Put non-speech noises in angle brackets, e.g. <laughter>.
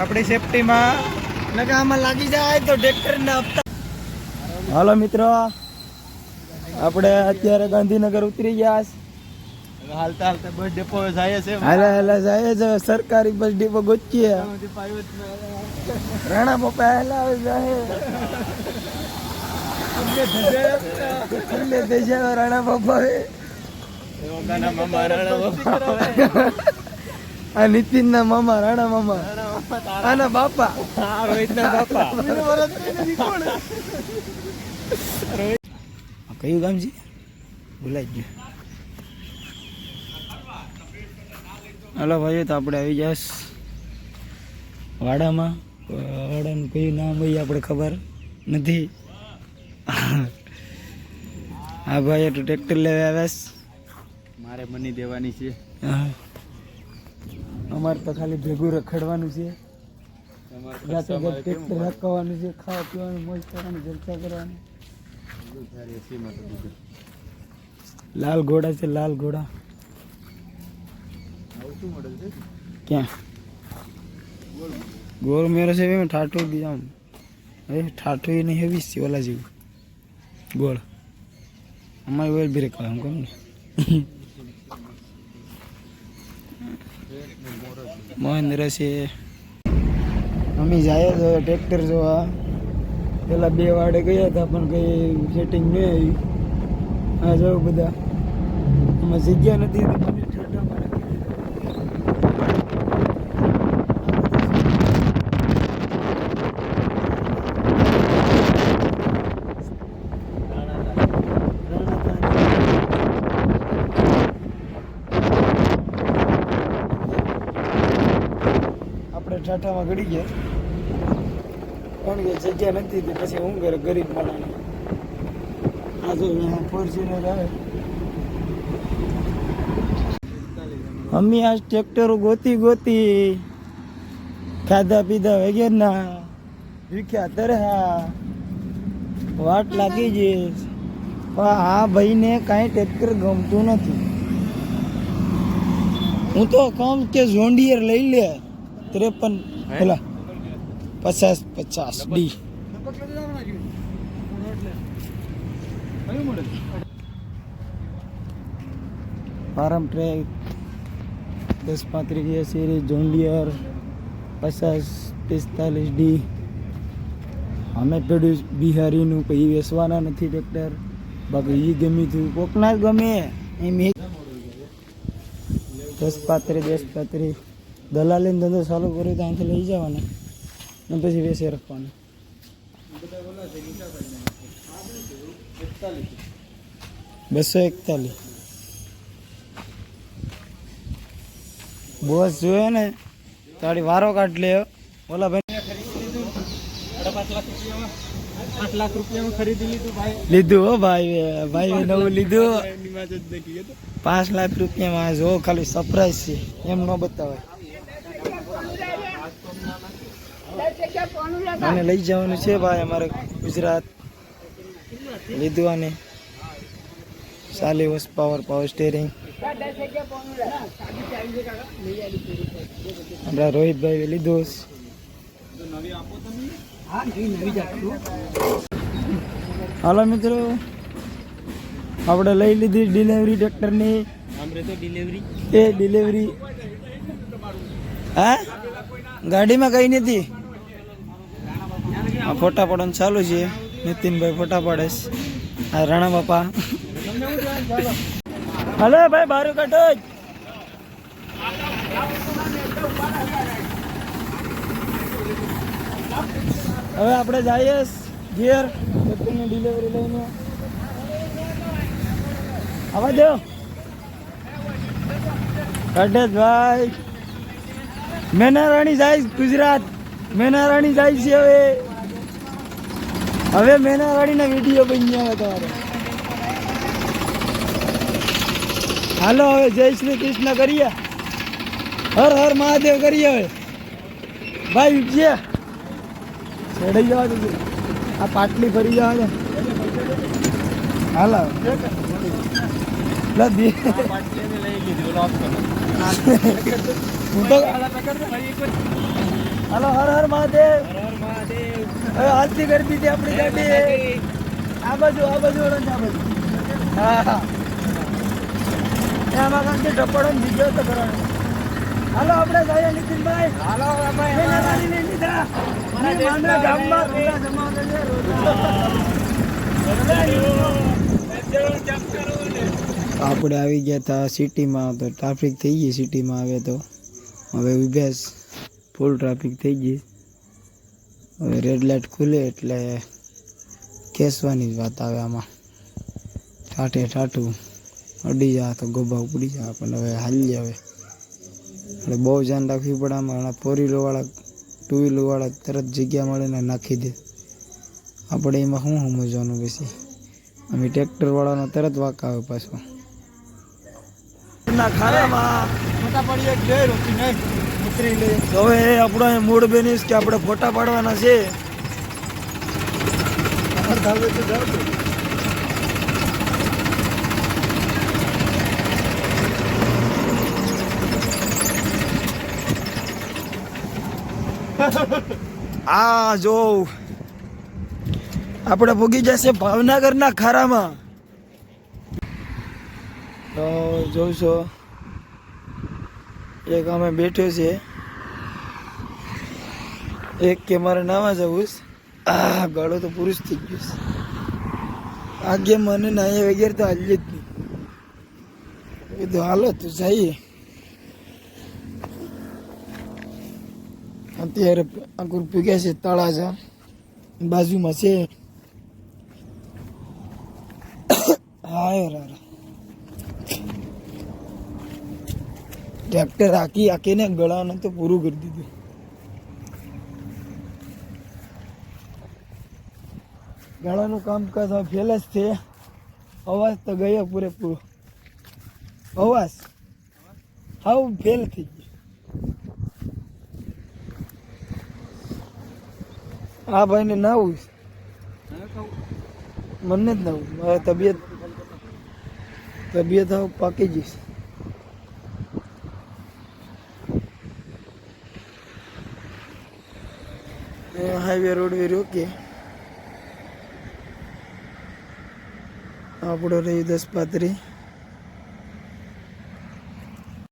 આપણી સેફટીમાં. નકે આમાં લાગી જાય તો ટ્રેક્ટર ના હપ્તા. હાલો મિત્રો આપણે અત્યારે ગાંધીનગર ઉતરી ગયા છે. હાલતા હાલતા બસ ડેપો જાય છે. હાલા હાલા જાય છે સરકારી બસ ડીપો ગોચીએ રાણા પપ્પા હાલા આવે જાય. ખુલ્લે થઈ રાણા પપ્પા. આ નીતિન ના મામા રાણા મામા આના બાપા. બાપા. કયું ગામ છે? ભૂલાઈ ગયું. હાલો ભાઈ તો આપણે આવી જઈશ વાડામાં. વાડાનું કયું નામ હોય આપણે ખબર નથી. હા ભાઈ તો ટ્રેક્ટર લેવા આવ્યા મારે મની દેવાની છે. હા. અમારે તો ખાલી ભેગું રખડવાનું છે. જાતે જાતે રખવાનું છે ખાવા પીવાનું મોજ કરવાનું જલસા કરવાનું. લાલ ઘોડા છે લાલ ઘોડા. ક્યાં? ગોળ મેરો છે એમ ઠાઠું આમ. એ ઠાઠું એને હેવી છે ઓલા જેવું. ગોળ. અમારે વેલ બ્રેક આવે એમ કહું ને મહેન્દ્ર છે અમે જાય તો ટ્રેક્ટર જોવા. પેલા બે વાડે ગયા હતા, પણ કઈ સેટિંગ નહીં આવ્યું હા જો બધા. આમાં જગ્યા નથી ઠાઠામાં ગળી ગયા. પણ કે જગ્યા નથી તે પછી હું કરે ગરીબ માણસ. આ જો ફોર્ચ્યુનર આવે. અમે આ ટ્રેક્ટરો ગોતી ગોતી ખાધા પીધા વગેરેના વિખ્યા તરહા વાટ લાગી જઈ પણ આ ભાઈને કાંઈ ટ્રેક્ટર ગમતું નથી. હું તો કમ કે ઝોંડિયર લઈ લે. ત્રેપન પેલા પચાસ પચાસ ડી. ફાર્મ ટ્રેક દસ પાંત્રીસ સિરીઝ જોન્ડિયર પચાસ પિસ્તાલીસ ડી. અમે પેડ્યું બિહારીનું પછી વેસવાના નથી ટ્રેક્ટર બાકી એ ગમી થયું કોકના જ ગમે. એમ દસ પાત્રી દસ પાત્રી દલાલીને ધંધો ચાલુ કર્યો તો અહીંથી લઈ જવાનો ને પછી વેસે રાખવાના. બસો એકતાલીસ. બોસ જોયો ને તારી વારો કાઢ લે ઓલા ભાઈ લીધું. હો ભાઈ ભાઈ નવું લીધું. પાંચ લાખ રૂપિયામાં જો ખાલી સરપ્રાઈઝ છે એમ ન બતાવાય. મને લઈ જવાનું છે ભાઈ અમારે ગુજરાત. લીધું આને ચાલી વર્ષ પાવર પાવર સ્ટેરિંગ આપણા રોહિતભાઈ લીધું હાલો મિત્રો. આપણે લઈ લીધી ડિલિવરી ટ્રેક્ટરની એ ડિલિવરી હા? ગાડીમાં કઈ નથી? આ ફોટા પાડવાનું ચાલુ છે. નીતિનભાઈ ફોટા પાડે છે. આ રાણા બાપા. હલો ભાઈ, બારું કાઢો. જ. હવે આપણે જઈએ ઘેર. નીતિનની ડિલિવરી લઈને. આવા દો. ભાઈ. મેના રાણી જાય ગુજરાત. મેના રાણી જાય છે હવે. હવે મેના રાણીના વીડિયો બની ગયા તમારે. હાલો હવે જય શ્રી કૃષ્ણ કરીએ. હર હર મહાદેવ કરીએ હવે. ભાઈ વિજય ચડાઈ જવા દે આ પાટલી ફરી જવા દે હાલો <laughs> હું તો હાલો હર હર મહાદેવ. હર હર મહાદેવ હવે હાલતી કરી દીધી આપણી ગાડી. આ બાજુ આ બાજુ વળો આ બાજુ. હા હા. બીજો તો કરવાનો હાલો આપણે જઈએ નીતિનભાઈ હાલો એના ગાડી લઈ લીધા મારા એ માંડવા ગામમાં દેશમાં જમાવે છે, આપણે આવી ગયા હતા સિટીમાં તો ટ્રાફિક થઈ ગઈ સિટીમાં આવે તો. હવે ઉભ્યાસ ફૂલ ટ્રાફિક થઈ ગઈ. હવે રેડ લાઇટ ખુલે એટલે કેસવાની જ વાત આવે આમાં. ઠાઠે ઠાઠું. અડી જા તો ગોબા ઉપડી જા પણ હવે હાલી હવે. એટલે બહુ ધ્યાન રાખવી પડે આમાં. હમણાં ફોર વ્હીલરવાળા ટુ વ્હીલરવાળા તરત જગ્યા મળે ને નાખી દે. આપણે એમાં શું સમજવાનું પછી? અમે ટ્રેક્ટરવાળાનો તરત વાંક આવે પાછો. મોટા પડી એક નહીં ઉતરી લે. હવે આપણો મૂળ બેનીશ કે આપણે ફોટા પાડવાના છે. આ જો આપણે ભોગી જશે ભાવનગરના ખારામાં. તો જોશો એક અમે બેઠો છે એક કે મારે નાવા જવું આ ગાળો તો પુરુષ થઈ ગયો છે. આગે મને નાહી વગેરે તો હાલ્ય જ નહીં. કીધું હાલો તો જઈએ. અત્યારે અંકુર પૂગ્યા છે તળાજા. બાજુમાં છે હાય રા ટ્રેક્ટર હાકી આખીને ગળાને તો પૂરું કરી દીધું. ગળાનું કરતા ફેલ જ છે. અવાજ તો ગયો પૂરેપૂરો. અવાજ? હાવ ફેલ થઈ ગયો. આ ભાઈને નાવું છે. મને જ નાવું મારે તબિયત તબિયત હવે પાકી જઈશ હાઈવે રોડવે રોકીએ આપણો રહ્યું દસ પાત્રી